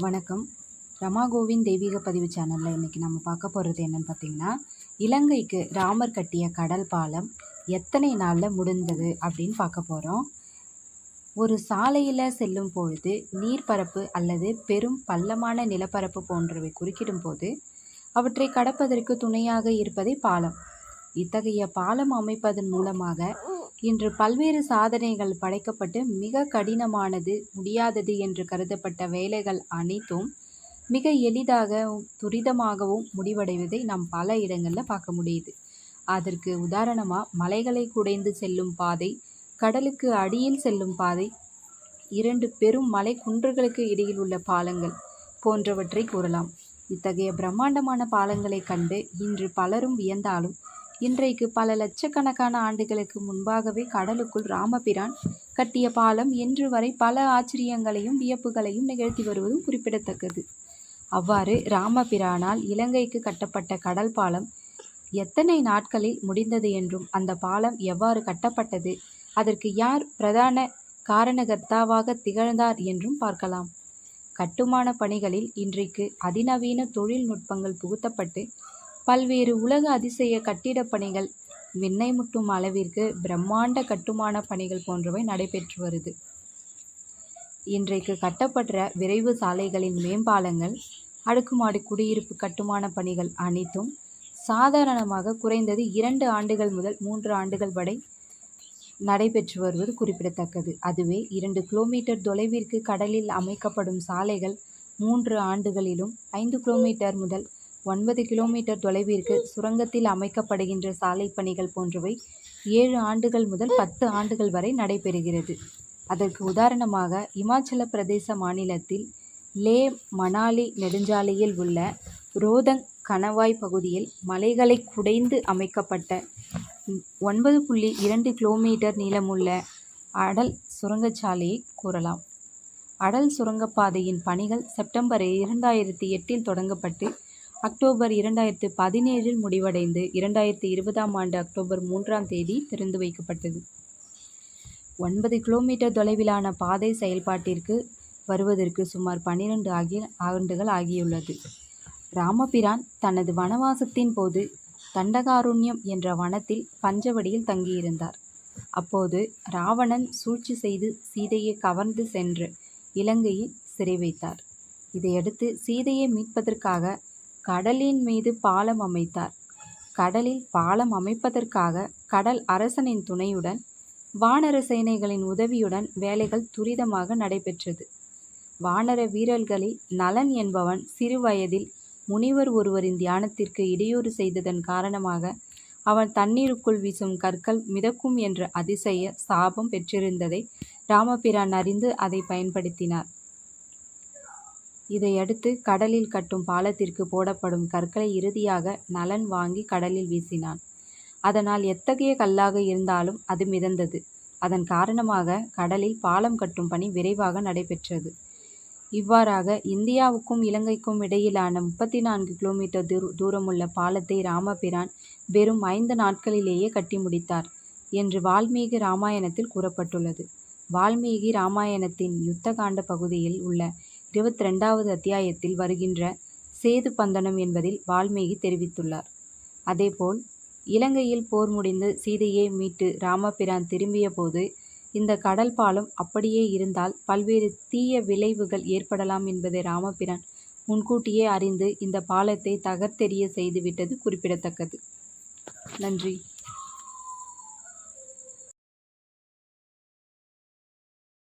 வணக்கம். ரமா கோவிந்த் தெய்வீக பதிவு சேனலில் இன்றைக்கி நம்ம பார்க்க போகிறது என்னென்னு பார்த்தீங்கன்னா இலங்கைக்கு ராமர் கட்டிய கடல் பாலம் எத்தனை நாளில் முடிந்தது அப்படின்னு பார்க்க போகிறோம் ஒரு சாலையில் செல்லும் பொழுது நீர்ப்பரப்பு அல்லது பெரும் பள்ளமான நிலப்பரப்பு போன்றவை குறுக்கிடும் போது அவற்றை கடப்பதற்கு துணையாக இருப்பதே பாலம். இத்தகைய பாலம் அமைப்பதன் மூலமாக இன்று பல்வேறு சாதனைகள் படைக்கப்பட்டு மிக கடினமானது முடியாதது என்று கருதப்பட்ட வேலைகள் அனைத்தும் மிக எளிதாகவும் துரிதமாகவும் முடிவடைவதை நாம் பல இடங்களில் பார்க்க முடியுது. அதற்கு உதாரணமாக மலைகளை குடைந்து செல்லும் பாதை கடலுக்கு அடியில் செல்லும் பாதை இரண்டு பெரும் மலை குன்றுகளுக்கு இடையில் உள்ள பாலங்கள் போன்றவற்றை கூறலாம். இத்தகைய பிரம்மாண்டமான பாலங்களை கண்டு இன்று பலரும் வியந்தாலும் இன்றைக்கு பல லட்சக்கணக்கான ஆண்டுகளுக்கு முன்பாகவே கடலுக்குள் ராமபிரான் கட்டிய பாலம் இன்று வரை பல ஆச்சரியங்களையும் வியப்புகளையும் நிகழ்த்தி வருவதும் குறிப்பிடத்தக்கது. அவ்வாறு ராமபிரானால் இலங்கைக்கு கட்டப்பட்ட கடல் பாலம் எத்தனை நாட்களில் முடிந்தது என்றும் அந்த பாலம் எவ்வாறு கட்டப்பட்டது அதற்கு யார் பிரதான காரணகர்த்தாவாக திகழ்ந்தார் என்றும் பார்க்கலாம். கட்டுமான பணிகளில் இன்றைக்கு அதிநவீன தொழில்நுட்பங்கள் புகுத்தப்பட்டு பல்வேறு உலக அதிசய கட்டிடப் பணிகள் விண்ணை முட்டும் அளவிற்கு பிரம்மாண்ட கட்டுமான பணிகள் போன்றவை நடைபெற்று வருது. இன்றைக்கு கட்டப்பட்ட விரைவு சாலைகளின் மேம்பாலங்கள் அடுக்குமாடி குடியிருப்பு கட்டுமான பணிகள் அனைத்தும் சாதாரணமாக குறைந்தது இரண்டு ஆண்டுகள் முதல் மூன்று ஆண்டுகள் வரை நடைபெற்று வருவது குறிப்பிடத்தக்கது. அதுவே இரண்டு கிலோமீட்டர் தொலைவிற்கு கடலில் அமைக்கப்படும் சாலைகள் மூன்று ஆண்டுகளிலும் ஐந்து கிலோமீட்டர் முதல் ஒன்பது கிலோமீட்டர் தொலைவிற்கு சுரங்கத்தில் அமைக்கப்படுகின்ற சாலை பணிகள் போன்றவை ஏழு ஆண்டுகள் முதல் பத்து ஆண்டுகள் வரை நடைபெறுகிறது. அதற்கு உதாரணமாக இமாச்சல பிரதேச மாநிலத்தில் லே மணாலி நெடுஞ்சாலையில் உள்ள ரோதங் கணவாய் பகுதியில் மலைகளை குடைந்து அமைக்கப்பட்ட ஒன்பது புள்ளி இரண்டு கிலோமீட்டர் நீளமுள்ள அடல் சுரங்கச்சாலையை கூறலாம். அடல் சுரங்கப்பாதையின் பணிகள் செப்டம்பர் இரண்டாயிரத்தி எட்டில் தொடங்கப்பட்டு அக்டோபர் இரண்டாயிரத்து பதினேழில் முடிவடைந்து இரண்டாயிரத்து இருபதாம் ஆண்டு அக்டோபர் மூன்றாம் தேதி திறந்து வைக்கப்பட்டது. ஒன்பது கிலோமீட்டர் தொலைவிலான பாதை செயல்பாட்டிற்கு வருவதற்கு சுமார் பன்னிரண்டு ஆகிய ஆண்டுகள் ஆகியுள்ளது. ராமபிரான் தனது வனவாசத்தின் போது தண்டகாருண்யம் என்ற வனத்தில் பஞ்சவடியில் தங்கியிருந்தார். அப்போது ராவணன் சூழ்ச்சி செய்து சீதையை கவர்ந்து சென்று இலங்கையில் சிறை வைத்தார். இதையடுத்து சீதையை மீட்பதற்காக கடலின் மீது பாலம் அமைத்தார். கடலில் பாலம் அமைப்பதற்காக கடல் அரசனின் துணையுடன் வானர சேனைகளின் உதவியுடன் வேலைகள் துரிதமாக நடைபெற்றது. வானர வீரர்களில் நலன் என்பவன் சிறுவயதில் முனிவர் ஒருவரின் தியானத்திற்கு இடையூறு செய்ததன் காரணமாக அவன் தண்ணீருக்குள் வீசும் கற்கள் மிதக்கும் என்ற அதிசய சாபம் பெற்றிருந்ததை ராமபிரான் அறிந்து அதை பயன்படுத்தினார். இதையடுத்து கடலில் கட்டும் பாலத்திற்கு போடப்படும் கற்களை இறுதியாக நலன் வாங்கி கடலில் வீசினான். அதனால் எத்தகைய கல்லாக இருந்தாலும் அது மிதந்தது. அதன் காரணமாக கடலில் பாலம் கட்டும் பணி விரைவாக நடைபெற்றது. இவ்வாறாக இந்தியாவுக்கும் இலங்கைக்கும் இடையிலான முப்பத்தி நான்கு கிலோமீட்டர் தூர தூரமுள்ள பாலத்தை ராமபிரான் வெறும் ஐந்து நாட்களிலேயே கட்டி முடித்தார் என்று வால்மீகி ராமாயணத்தில் கூறப்பட்டுள்ளது. வால்மீகி ராமாயணத்தின் யுத்தகாண்ட பகுதியில் உள்ள இருபத்தி ரெண்டாவது அத்தியாயத்தில் வருகின்ற சேது பந்தனம் என்பதில் வால்மீகி தெரிவித்துள்ளார். அதேபோல் இலங்கையில் போர் முடிந்து சீதையை மீட்டு ராமபிரான் திரும்பிய போது இந்த கடல் பாலம் அப்படியே இருந்தால் பல்வேறு தீய விளைவுகள் ஏற்படலாம் என்பதை ராமபிரான் முன்கூட்டியே அறிந்து இந்த பாலத்தை தகர்த்தெறிய செய்துவிட்டது குறிப்பிடத்தக்கது. நன்றி.